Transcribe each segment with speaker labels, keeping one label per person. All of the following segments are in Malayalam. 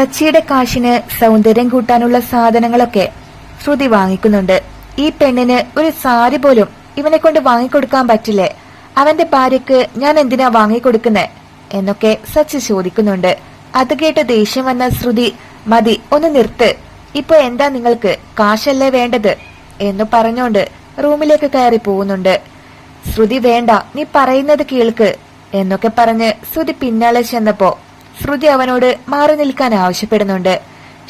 Speaker 1: സച്ചിയുടെ കാശിന് സൗന്ദര്യം കൂട്ടാനുള്ള സാധനങ്ങളൊക്കെ ശ്രുതി വാങ്ങിക്കുന്നുണ്ട്. ഈ പെണ്ണിന് ഒരു സാരി പോലും ഇവനെ കൊണ്ട് വാങ്ങിക്കൊടുക്കാൻ പറ്റില്ലേ? അവന്റെ ഭാര്യക്ക് ഞാൻ എന്തിനാ വാങ്ങിക്കൊടുക്കുന്നേ? എന്നൊക്കെ സച്ചി ചോദിക്കുന്നുണ്ട്. അത് കേട്ട് ദേഷ്യം വന്ന ശ്രുതി മതി ഒന്ന് നിർത്ത്. ഇപ്പൊ എന്താ നിങ്ങൾക്ക്? കാശല്ലേ വേണ്ടത്? എന്ന് പറഞ്ഞോണ്ട് റൂമിലേക്ക് കയറി പോകുന്നുണ്ട്. ശ്രുതി വേണ്ട. നീ പറയുന്നത് കേൾക്ക് എന്നൊക്കെ പറഞ്ഞ് ശ്രുതി പിന്നാലെ ചെന്നപ്പോ ശ്രുതി അവനോട് മാറി നിൽക്കാൻ ആവശ്യപ്പെടുന്നുണ്ട്.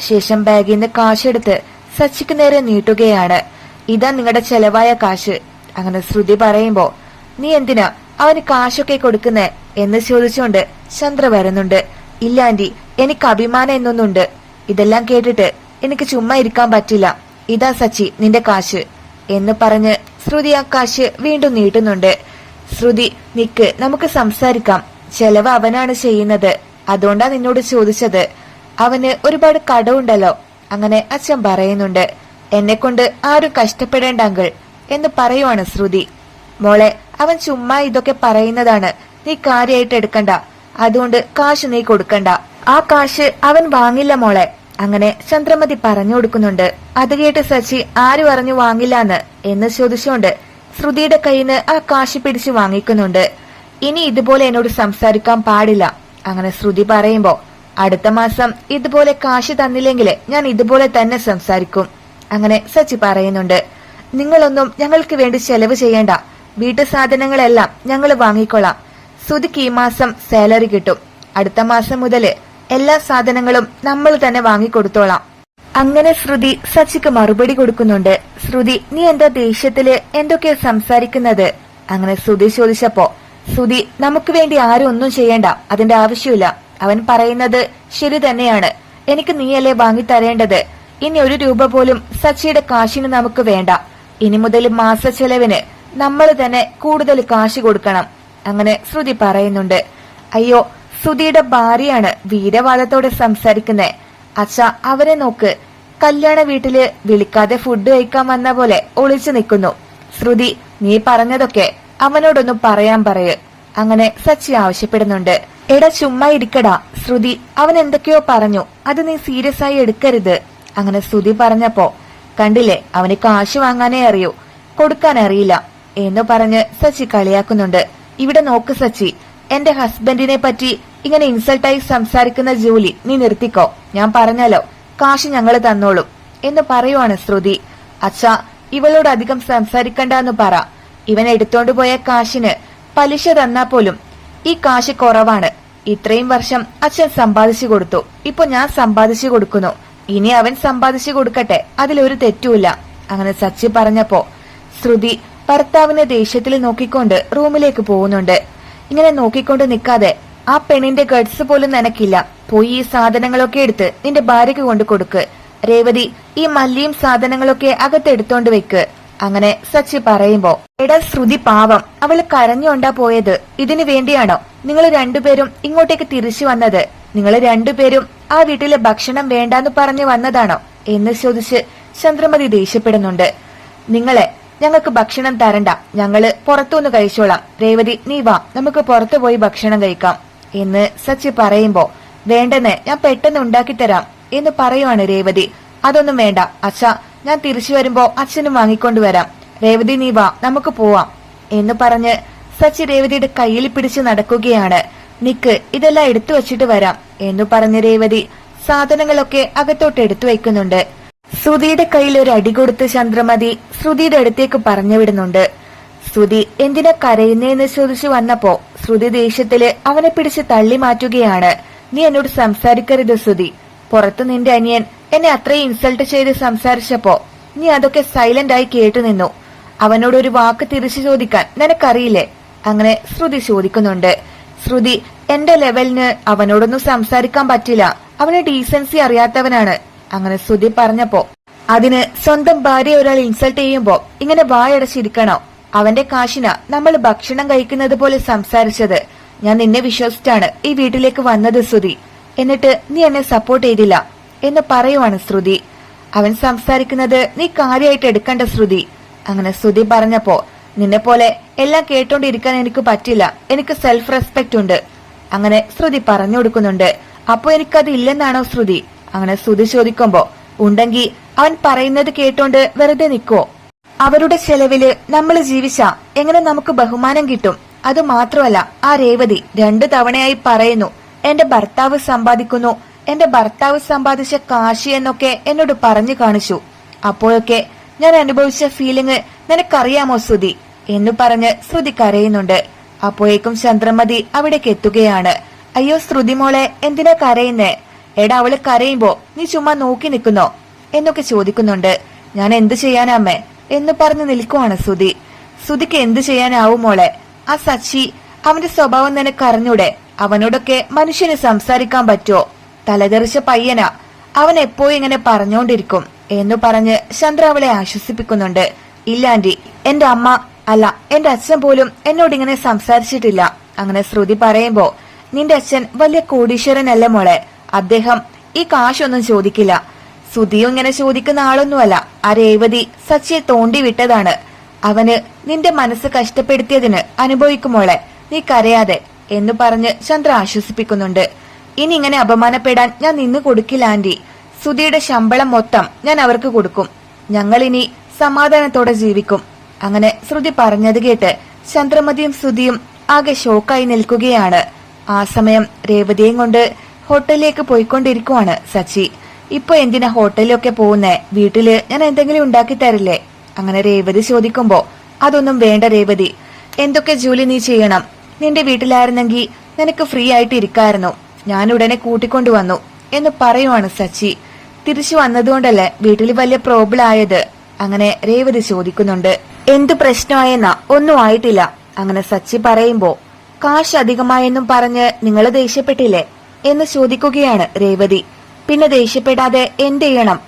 Speaker 1: ശേഷം ബാഗിൽ നിന്ന് കാശെടുത്ത് സച്ചിക്ക് നേരെ നീട്ടുകയാണ്. ഇതാ നിങ്ങളുടെ ചെലവായ കാശ് അങ്ങനെ ശ്രുതി പറയുമ്പോ നീ എന്തിനാ അവന് കാശൊക്കെ കൊടുക്കുന്നേ? എന്ന് ചോദിച്ചുകൊണ്ട് ചന്ദ്ര വരുന്നുണ്ട്. ഇല്ലാണ്ടി എനിക്ക് അഭിമാനം എന്നൊന്നുണ്ട്. ഇതെല്ലാം കേട്ടിട്ട് എനിക്ക് ചുമ്മാ ഇരിക്കാൻ പറ്റില്ല. ഇതാ സച്ചി നിന്റെ കാശ് എന്ന് പറഞ്ഞ് ശ്രുതി ആ കാശ് വീണ്ടും നീട്ടുന്നുണ്ട്. ശ്രുതി നിക്ക് നമുക്ക് സംസാരിക്കാം. ചെലവ് അവനാണ് ചെയ്യുന്നത്. അതുകൊണ്ടാ നിന്നോട് ചോദിച്ചത്. അവന് ഒരുപാട് കടവുണ്ടല്ലോ. അങ്ങനെ അച്ഛൻ പറയുന്നുണ്ട് എന്നെ കൊണ്ട് ആരും കഷ്ടപ്പെടേണ്ട അങ്കിൾ എന്ന് പറയുവാണ് ശ്രുതി. മോളെ അവൻ ചുമ്മാ ഇതൊക്കെ പറയുന്നതാണ്. നീ കാര്യമായിട്ട് എടുക്കണ്ട. അതുകൊണ്ട് കാശ് നീ കൊടുക്കണ്ട. ആ കാശ് അവൻ വാങ്ങില്ല മോളെ. അങ്ങനെ ചന്ദ്രമതി പറഞ്ഞു കൊടുക്കുന്നുണ്ട്. അത് കേട്ട് സച്ചി ആര് പറഞ്ഞു വാങ്ങില്ലാന്ന്? എന്ന് ചോദിച്ചുകൊണ്ട് ശ്രുതിയുടെ കയ്യിൽ നിന്ന് ആ കാശ് പിടിച്ച് വാങ്ങിക്കുന്നുണ്ട്. ഇനി ഇതുപോലെ എന്നോട് സംസാരിക്കാൻ പാടില്ല. അങ്ങനെ ശ്രുതി പറയുമ്പോ അടുത്ത മാസം ഇതുപോലെ കാശ് തന്നില്ലെങ്കിൽ ഞാൻ ഇതുപോലെ തന്നെ സംസാരിക്കും. അങ്ങനെ സച്ചി പറയുന്നുണ്ട് നിങ്ങളൊന്നും ഞങ്ങൾക്ക് വേണ്ടി ചെലവ് ചെയ്യേണ്ട. വീട്ടു സാധനങ്ങളെല്ലാം ഞങ്ങൾ വാങ്ങിക്കൊള്ളാം. ശ്രുതിക്ക് ഈ മാസം സാലറി കിട്ടും. അടുത്ത മാസം മുതൽ എല്ലാ സാധനങ്ങളും നമ്മൾ തന്നെ വാങ്ങിക്കൊടുത്തോളാം. അങ്ങനെ ശ്രുതി സച്ചിക്ക് മറുപടി കൊടുക്കുന്നുണ്ട് ശ്രുതി നീ എന്താ ദേഷ്യത്തിൽ എന്തൊക്കെയാ സംസാരിക്കുന്നത്? അങ്ങനെ ശ്രുതി ചോദിച്ചപ്പോ ശ്രുതി നമുക്ക് വേണ്ടി ആരും ഒന്നും ചെയ്യണ്ട. അതിന്റെ ആവശ്യമില്ല. അവൻ പറയുന്നത് ശരി തന്നെയാണ്. എനിക്ക് നീയല്ലേ വാങ്ങി തരേണ്ടത്? ഇനി ഒരു രൂപ പോലും സച്ചിയുടെ കാശിന് നമുക്ക് വേണ്ട. ഇനി മുതൽ മാസ ചെലവിന് നമ്മൾ തന്നെ കൂടുതൽ കാശ് കൊടുക്കണം. അങ്ങനെ ശ്രുതി പറയുന്നുണ്ട്. അയ്യോ സുധിയുടെ ഭാര്യയാണ് വീരവാദത്തോടെ സംസാരിക്കുന്നത് അച്ഛ അവരെ നോക്ക്. കല്യാണ വീട്ടിൽ വിളിക്കാതെ ഫുഡ് കഴിക്കാൻ വന്ന പോലെ ഒളിച്ചു നിൽക്കുന്നു. ശ്രുതി നീ പറഞ്ഞതൊക്കെ അവനോടൊന്നും പറയാൻ പറയ്. അങ്ങനെ സച്ചി ആവശ്യപ്പെടുന്നുണ്ട്. എടാ ചുമ്മാ ഇരിക്കടാ. ശ്രുതി അവൻ എന്തൊക്കെയോ പറഞ്ഞു. അത് നീ സീരിയസ് ആയി എടുക്കരുത്. അങ്ങനെ ശ്രുതി പറഞ്ഞപ്പോ കണ്ടില്ലേ അവന് കാശ് വാങ്ങാനേ അറിയൂ. കൊടുക്കാൻ അറിയില്ല. എന്ന് പറഞ്ഞ് സച്ചി കളിയാക്കുന്നുണ്ട്. ഇവിടെ നോക്ക് സച്ചി എന്റെ ഹസ്ബൻഡിനെ പറ്റി ഇങ്ങനെ ഇൻസൾട്ടായി സംസാരിക്കുന്ന ജോലി നീ നിർത്തിക്കോ. ഞാൻ പറഞ്ഞാലോ കാശ് ഞങ്ങൾ തന്നോളും. എന്ന് പറയുവാണ് ശ്രുതി. അച്ഛ ഇവളോട് അധികം സംസാരിക്കണ്ടെന്ന് പറ. ഇവൻ എടുത്തോണ്ട് പോയ കാശിന് പലിശ തന്നാ പോലും. ഈ കാശ് കുറവാണ്. ഇത്രയും വർഷം അച്ഛൻ സമ്പാദിച്ചു കൊടുത്തു. ഇപ്പൊ ഞാൻ സമ്പാദിച്ചു കൊടുക്കുന്നു. ഇനി അവൻ സമ്പാദിച്ചു കൊടുക്കട്ടെ. അതിലൊരു തെറ്റുമില്ല. അങ്ങനെ സച്ചി പറഞ്ഞപ്പോ ശ്രുതി ഭർത്താവിനെ ദേഷ്യത്തിൽ നോക്കിക്കൊണ്ട് റൂമിലേക്ക് പോകുന്നുണ്ട്. ഇങ്ങനെ നോക്കിക്കൊണ്ട് നിൽക്കാതെ ആ പെണ്ണിന്റെ ഗഡ്സ് പോലും നനക്കില്ല. പോയി ഈ സാധനങ്ങളൊക്കെ എടുത്ത് നിന്റെ ഭാര്യയ്ക്ക് കൊണ്ടു കൊടുക്ക്. രേവതി ഈ മല്ലിയും സാധനങ്ങളൊക്കെ അകത്തെടുത്തോണ്ട് വെക്ക്. അങ്ങനെ സച്ചി പറയുമ്പോ എടാ ശ്രുതി പാവം അവൾ കരഞ്ഞോണ്ടാ പോയത്. ഇതിനു വേണ്ടിയാണോ നിങ്ങൾ രണ്ടുപേരും ഇങ്ങോട്ടേക്ക് തിരിച്ചു വന്നത്? നിങ്ങൾ രണ്ടുപേരും ആ വീട്ടിലെ ഭക്ഷണം വേണ്ടാന്ന് പറഞ്ഞു വന്നതാണോ? എന്ന് ചോദിച്ച് ചന്ദ്രമതി ദേഷ്യപ്പെടുന്നുണ്ട്. നിങ്ങളെ ഞങ്ങൾക്ക് ഭക്ഷണം തരണ്ട. ഞങ്ങൾ പുറത്തുനിന്ന് കഴിച്ചോളാം. രേവതി നീ വാ. നമുക്ക് പുറത്തു പോയി ഭക്ഷണം കഴിക്കാം. എന്ന് സച്ചി പറയുമ്പോ വേണ്ടെന്ന് ഞാൻ പെട്ടെന്ന് ഉണ്ടാക്കി തരാം എന്ന് പറയുവാണ് രേവതി. അതൊന്നും വേണ്ട. അച്ഛ ഞാൻ തിരിച്ചു വരുമ്പോ അച്ഛനും വാങ്ങിക്കൊണ്ടുവരാം രേവതി നീ വാ നമുക്ക് പോവാം. എന്ന് പറഞ്ഞ് സച്ചി രേവതിയുടെ കയ്യിൽ പിടിച്ച് നടക്കുകയാണ്. നിക്ക് ഇതെല്ലാം എടുത്തു വച്ചിട്ട് വരാം എന്ന് പറഞ്ഞ രേവതി സാധനങ്ങളൊക്കെ അകത്തോട്ട് എടുത്തു വയ്ക്കുന്നുണ്ട്. ശ്രുതിയുടെ കയ്യിൽ ഒരു അടി കൊടുത്ത് ചന്ദ്രമതി ശ്രുതിയുടെ അടുത്തേക്ക് പറഞ്ഞു വിടുന്നുണ്ട്. ശ്രുതി എന്തിനാ കരയുന്നേന്ന് ചോദിച്ചു വന്നപ്പോ ശ്രുതി ദേഷ്യത്തിൽ അവനെ പിടിച്ച് തള്ളി മാറ്റുകയാണ് നീ എന്നോട് സംസാരിക്കരുത് ശ്രുതി. പുറത്ത് നിന്റെ അനിയൻ എന്നെ അത്രയും ഇൻസൾട്ട് ചെയ്ത് സംസാരിച്ചപ്പോ നീ അതൊക്കെ സൈലന്റ് ആയി കേട്ടു നിന്നു. അവനോട് ഒരു വാക്ക് തിരിച്ചു ചോദിക്കാൻ നിനക്കറിയില്ലേ? അങ്ങനെ ശ്രുതി ചോദിക്കുന്നുണ്ട്. ശ്രുതി എന്റെ ലെവലിന് അവനോടൊന്നും സംസാരിക്കാൻ പറ്റില്ല. അവന് ഡീസൻസി അറിയാത്തവനാണ്. അങ്ങനെ ശ്രുതി പറഞ്ഞപ്പോ അതിന് സ്വന്തം ഭാര്യ ഒരാൾ ഇൻസൾട്ട് ചെയ്യുമ്പോ ഇങ്ങനെ വായടച്ചിരിക്കണോ. അവന്റെ കാശിന നമ്മൾ ഭക്ഷണം കഴിക്കുന്നത് പോലെ സംസാരിച്ചത്. ഞാൻ നിന്നെ വിശ്വസിച്ചാണ് ഈ വീട്ടിലേക്ക് വന്നത് ശ്രുതി. എന്നിട്ട് നീ എന്നെ സപ്പോർട്ട് ചെയ്തില്ല. എന്ന് പറയുവാണ് ശ്രുതി. അവൻ സംസാരിക്കുന്നത് നീ കാര്യമായിട്ട് എടുക്കണ്ട ശ്രുതി. അങ്ങനെ ശ്രുതി പറഞ്ഞപ്പോ നിന്നെ പോലെ എല്ലാം കേട്ടോണ്ടിരിക്കാൻ എനിക്ക് പറ്റില്ല. എനിക്ക് സെൽഫ് റെസ്പെക്ട് ഉണ്ട്. അങ്ങനെ ശ്രുതി പറഞ്ഞു കൊടുക്കുന്നുണ്ട്. അപ്പൊ എനിക്കത് ഇല്ലെന്നാണോ ശ്രുതി? അങ്ങനെ ശ്രുതി ചോദിക്കുമ്പോ ഉണ്ടെങ്കി അവൻ പറയുന്നത് കേട്ടോണ്ട് വെറുതെ നിക്കോ? അവരുടെ ചെലവിൽ നമ്മൾ ജീവിച്ച എങ്ങനെ നമുക്ക് ബഹുമാനം കിട്ടും? അത് മാത്രമല്ല ആ രേവതി രണ്ടു തവണയായി പറയുന്നു എന്റെ ഭർത്താവ് സമ്പാദിക്കുന്നു എന്റെ ഭർത്താവ് സമ്പാദിച്ച കാശി എന്നൊക്കെ എന്നോട് പറഞ്ഞു കാണിച്ചു. അപ്പോഴൊക്കെ ഞാൻ അനുഭവിച്ച ഫീലിംഗ് നിനക്കറിയാമോ ശ്രുതി? എന്ന് പറഞ്ഞ് ശ്രുതി കരയുന്നുണ്ട്. അപ്പോഴേക്കും ചന്ദ്രമതി അവിടേക്ക് എത്തുകയാണ്. അയ്യോ ശ്രുതി മോളെ എന്തിനാ കരയുന്നേ? എടാ അവൾ കരയുമ്പോ നീ ചുമ്മാ നോക്കി നിൽക്കുന്നോ? എന്നൊക്കെ ചോദിക്കുന്നുണ്ട്. ഞാൻ എന്ത് ചെയ്യാനാമ്മേ? എന്ന് പറഞ്ഞു നിൽക്കുവാണ് ശ്രുതി. ശ്രുതിക്ക് എന്ത് ചെയ്യാനാവും മോളെ? ആ സച്ചി അവന്റെ സ്വഭാവം നിനക്ക് അറിഞ്ഞൂടെ അവനോടൊക്കെ മനുഷ്യന് സംസാരിക്കാൻ പറ്റുമോ തലതെറിച്ച പയ്യനാ. അവൻ എപ്പോഴും ഇങ്ങനെ പറഞ്ഞോണ്ടിരിക്കും എന്ന് പറഞ്ഞ് ചന്ദ്ര അവളെ ആശ്വസിപ്പിക്കുന്നുണ്ട്. ഇല്ലാണ്ടി എന്റെ അമ്മ അല്ല എന്റെ അച്ഛൻ പോലും എന്നോട് ഇങ്ങനെ സംസാരിച്ചിട്ടില്ല. അങ്ങനെ ശ്രുതി പറയുമ്പോ നിന്റെ അച്ഛൻ വലിയ കോടീശ്വരനല്ല മോളെ. അദ്ദേഹം ഈ കാശൊന്നും ചോദിക്കില്ല. സുധിയും ഇങ്ങനെ ചോദിക്കുന്ന ആളൊന്നുമല്ല. ആ രേവതി സച്ചിയെ തോണ്ടി വിട്ടതാണ്. അവന് നിന്റെ മനസ്സ് കഷ്ടപ്പെടുത്തിയതിന് അനുഭവിക്കുമോളെ നീ കരയാതെ എന്ന് പറഞ്ഞ് ചന്ദ്ര ആശ്വസിപ്പിക്കുന്നുണ്ട്. ഇനി ഇങ്ങനെ അപമാനപ്പെടാൻ ഞാൻ നിന്ന് കൊടുക്കില്ല ആന്റി. സുധിയുടെ ശമ്പളം മൊത്തം ഞാൻ അവർക്ക് കൊടുക്കും. ഞങ്ങൾ ഇനി സമാധാനത്തോടെ ജീവിക്കും. അങ്ങനെ ശ്രുതി പറഞ്ഞത് കേട്ട് ചന്ദ്രമതിയും സുധിയും ആകെ ഷോക്കായി നിൽക്കുകയാണ്. ആ സമയം രേവതിയും കൊണ്ട് ഹോട്ടലിലേക്ക് പോയിക്കൊണ്ടിരിക്കുവാണ് സച്ചി. ഇപ്പൊ എന്തിനാ ഹോട്ടലിലൊക്കെ പോകുന്നേ? വീട്ടിൽ ഞാൻ എന്തെങ്കിലും ഉണ്ടാക്കി തരില്ലേ? അങ്ങനെ രേവതി ചോദിക്കുമ്പോ അതൊന്നും വേണ്ട രേവതി. എന്തൊക്കെ ജോലി നീ ചെയ്യണം? നിന്റെ വീട്ടിലായിരുന്നെങ്കിൽ നിനക്ക് ഫ്രീ ആയിട്ട് ഇരിക്കായിരുന്നു ഞാൻ ഉടനെ കൂട്ടിക്കൊണ്ടു വന്നു എന്ന് പറയുവാണ് സച്ചി. തിരിച്ചു വന്നതുകൊണ്ടല്ലേ വീട്ടിൽ വലിയ പ്രോബ്ലം ആയത്? അങ്ങനെ രേവതി ചോദിക്കുന്നുണ്ട്. എന്ത് പ്രശ്നമായെന്ന? ഒന്നും ആയിട്ടില്ല. അങ്ങനെ സച്ചി പറയുമ്പോ കാശ് അധികമായെന്നും പറഞ്ഞ് നിങ്ങൾ ദേഷ്യപ്പെട്ടില്ലേ? എന്ന് ചോദിക്കുകയാണ് രേവതി. പിന്നെ ദേഷ്യപ്പെടാതെ എന്ത് ചെയ്യണം?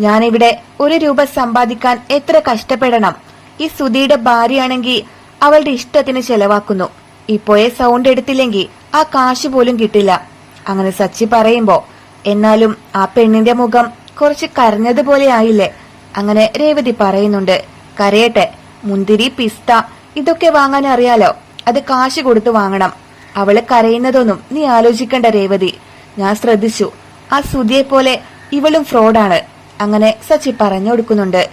Speaker 1: ഞാനിവിടെ ഒരു രൂപ സമ്പാദിക്കാൻ എത്ര കഷ്ടപ്പെടണം? ഈ സുധിയുടെ ഭാര്യയാണെങ്കിൽ അവളുടെ ഇഷ്ടത്തിന് ചെലവാക്കുന്നു. ഇപ്പോയെ സൗണ്ട് എടുത്തില്ലെങ്കിൽ ആ കാശ് പോലും കിട്ടില്ല. അങ്ങനെ സച്ചി പറയുമ്പോ എന്നാലും ആ പെണ്ണിന്റെ മുഖം കുറച്ച് കരഞ്ഞതുപോലെ ആയില്ലേ? അങ്ങനെ രേവതി പറയുന്നുണ്ട് കരയട്ടെ മുന്തിരി പിസ്ത ഇതൊക്കെ വാങ്ങാൻ അറിയാലോ? അത് കാശ് കൊടുത്തു വാങ്ങണം. അവൾ കരയുന്നതൊന്നും നീ ആലോചിക്കണ്ട രേവതി. ഞാൻ ശ്രദ്ധിച്ചു. ആ സുതിയെ പോലെ ഇവളും ഫ്രോഡാണ്. അങ്ങനെ സച്ചി പറഞ്ഞു കൊടുക്കുന്നുണ്ട്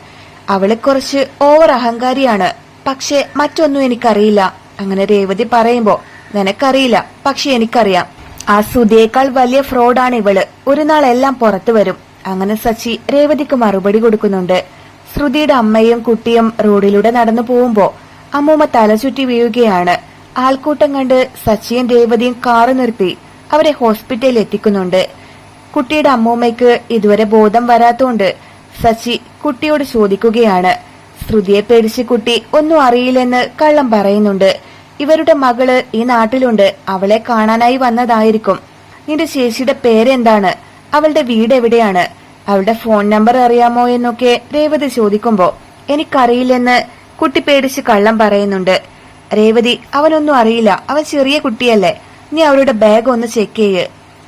Speaker 1: അവൾ കുറച്ച് ഓവർ അഹങ്കാരിയാണ്. പക്ഷെ മറ്റൊന്നും എനിക്കറിയില്ല. അങ്ങനെ രേവതി പറയുമ്പോ നിനക്കറിയില്ല പക്ഷെ എനിക്കറിയാം. ആ സുധിയേക്കാൾ വലിയ ഫ്രോഡാണ് ഇവൾ. ഒരു നാൾ എല്ലാം പുറത്തു വരും. അങ്ങനെ സച്ചി രേവതിക്ക് മറുപടി കൊടുക്കുന്നുണ്ട്. ശ്രുതിയുടെ അമ്മയും കുട്ടിയും റോഡിലൂടെ നടന്നു പോകുമ്പോ അമ്മൂമ്മ തലചുറ്റി വീഴുകയാണ്. ആൾക്കൂട്ടം കണ്ട് സച്ചിയും രേവതിയും കാറ് നിർത്തി അവരെ ഹോസ്പിറ്റലിൽ എത്തിക്കുന്നുണ്ട്. കുട്ടിയുടെ അമ്മൂമ്മയ്ക്ക് ഇതുവരെ ബോധം വരാത്തോണ്ട് സച്ചി കുട്ടിയോട് ചോദിക്കുകയാണ്. ശ്രുതിയെ പേടിച്ച് കുട്ടി ഒന്നും അറിയില്ലെന്ന് കള്ളം പറയുന്നുണ്ട്. ഇവരുടെ മകൾ ഈ നാട്ടിലുണ്ട്. അവളെ കാണാനായി വന്നതായിരിക്കും. നിന്റെ ചേച്ചിയുടെ പേരെന്താണ്? അവളുടെ വീട് എവിടെയാണ്? അവളുടെ ഫോൺ നമ്പർ അറിയാമോ എന്നൊക്കെ രേവതി ചോദിക്കുമ്പോ എനിക്കറിയില്ലെന്ന് കുട്ടി പേടിച്ച് കള്ളം പറയുന്നുണ്ട്. രേവതി അവനൊന്നും അറിയില്ല. അവൻ ചെറിയ കുട്ടിയല്ലേ. നീ അവളുടെ ബാഗ് ഒന്ന് ചെക്ക് ചെയ്യ്.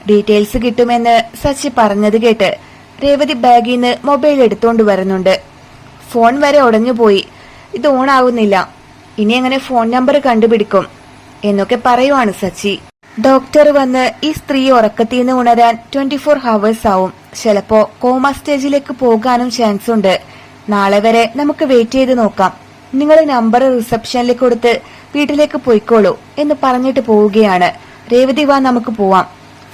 Speaker 1: ഡീറ്റെയിൽസ് കിട്ടുമെന്ന് സച്ചി പറഞ്ഞത് കേട്ട് രേവതി ബാഗിൽ നിന്ന് മൊബൈൽ എടുത്തോണ്ട് വരുന്നുണ്ട്. ഫോൺ വരെ ഉടഞ്ഞുപോയി. ഇത് ഓണാകുന്നില്ല ഇനി എങ്ങനെ ഫോൺ നമ്പർ കണ്ടുപിടിക്കും എന്നൊക്കെ പറയുവാണ് സച്ചി. ഡോക്ടർ വന്ന് ഈ സ്ത്രീ ഉറക്കത്തിൽ നിന്ന് ഉണരാൻ ട്വന്റി ഫോർ ഹവേഴ്സ് ആവും. ചിലപ്പോ കോമ സ്റ്റേജിലേക്ക് പോകാനും ചാൻസ് ഉണ്ട്. നാളെ വരെ നമുക്ക് വെയിറ്റ് ചെയ്ത് നോക്കാം. നിങ്ങൾ നമ്പർ റിസപ്ഷനിൽ കൊടുത്ത് വീട്ടിലേക്ക് പോയിക്കോളൂ എന്ന് പറഞ്ഞിട്ട് പോവുകയാണ്. രേവതി വാ നമുക്ക് പോവാം.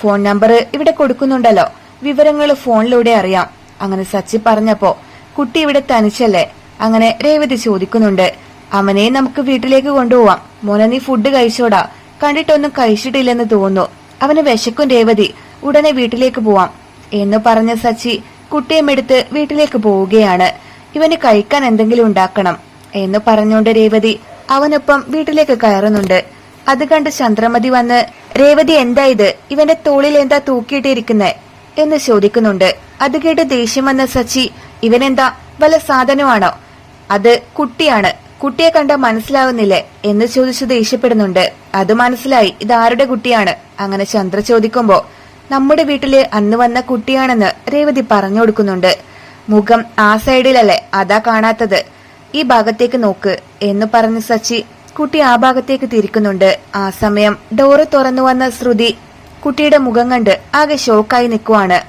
Speaker 1: ഫോൺ നമ്പർ ഇവിടെ കൊടുക്കുന്നുണ്ടല്ലോ. വിവരങ്ങൾ ഫോണിലൂടെ അറിയാം. അങ്ങനെ സച്ചി പറഞ്ഞപ്പോ കുട്ടി ഇവിടെ തനിച്ചല്ലേ? അങ്ങനെ രേവതി ചോദിക്കുന്നുണ്ട്. അവനെ നമുക്ക് വീട്ടിലേക്ക് കൊണ്ടുപോവാം. മോനെ നീ ഫുഡ് കഴിച്ചോടാ. കണ്ടിട്ടൊന്നും കഴിച്ചിട്ടില്ലെന്ന് തോന്നുന്നു. അവന് വിശക്കും രേവതി. ഉടനെ വീട്ടിലേക്ക് പോവാം. എന്ന് പറഞ്ഞ സച്ചി കുട്ടിയെ എടുത്ത് വീട്ടിലേക്ക് പോവുകയാണ്. ഇവന് കഴിക്കാൻ എന്തെങ്കിലും ഉണ്ടാക്കണം എന്ന് പറഞ്ഞുകൊണ്ട് രേവതി അവനൊപ്പം വീട്ടിലേക്ക് കയറുന്നുണ്ട്. അത് കണ്ട് ചന്ദ്രമതി വന്ന് രേവതി എന്താ ഇത്? ഇവന്റെ തോളിൽ എന്താ തൂക്കിയിട്ടിരിക്കുന്നേ? എന്ന് ചോദിക്കുന്നുണ്ട്. അത് കേട്ട് ദേഷ്യം വന്ന സച്ചി ഇവനെന്താ? വല്ല സാധനമാണോ? അത് കുട്ടിയാണ്. കുട്ടിയെ കണ്ട മനസ്സിലാവുന്നില്ലേ എന്ന് ചോദിച്ചു ദേഷ്യപ്പെടുന്നുണ്ട് അത് മനസ്സിലായി. ഇത് ആരുടെ കുട്ടിയാണ്? അങ്ങനെ ചന്ദ്ര ചോദിക്കുമ്പോ നമ്മുടെ വീട്ടിൽ അന്ന് വന്ന കുട്ടിയാണെന്ന് രേവതി പറഞ്ഞു കൊടുക്കുന്നുണ്ട്. മുഖം ആ സൈഡിലല്ലേ അതാ കാണാത്തത്. ഈ ഭാഗത്തേക്ക് നോക്ക് എന്ന് പറഞ്ഞ് സച്ചി കുട്ടി ആ ഭാഗത്തേക്ക് തിരിക്കുന്നുണ്ട്. ആ സമയം ഡോറ് തുറന്നു വന്ന ശ്രുതി കുട്ടിയുടെ മുഖം കണ്ട് ആകെ ഷോക്കായി നിൽക്കുവാണ്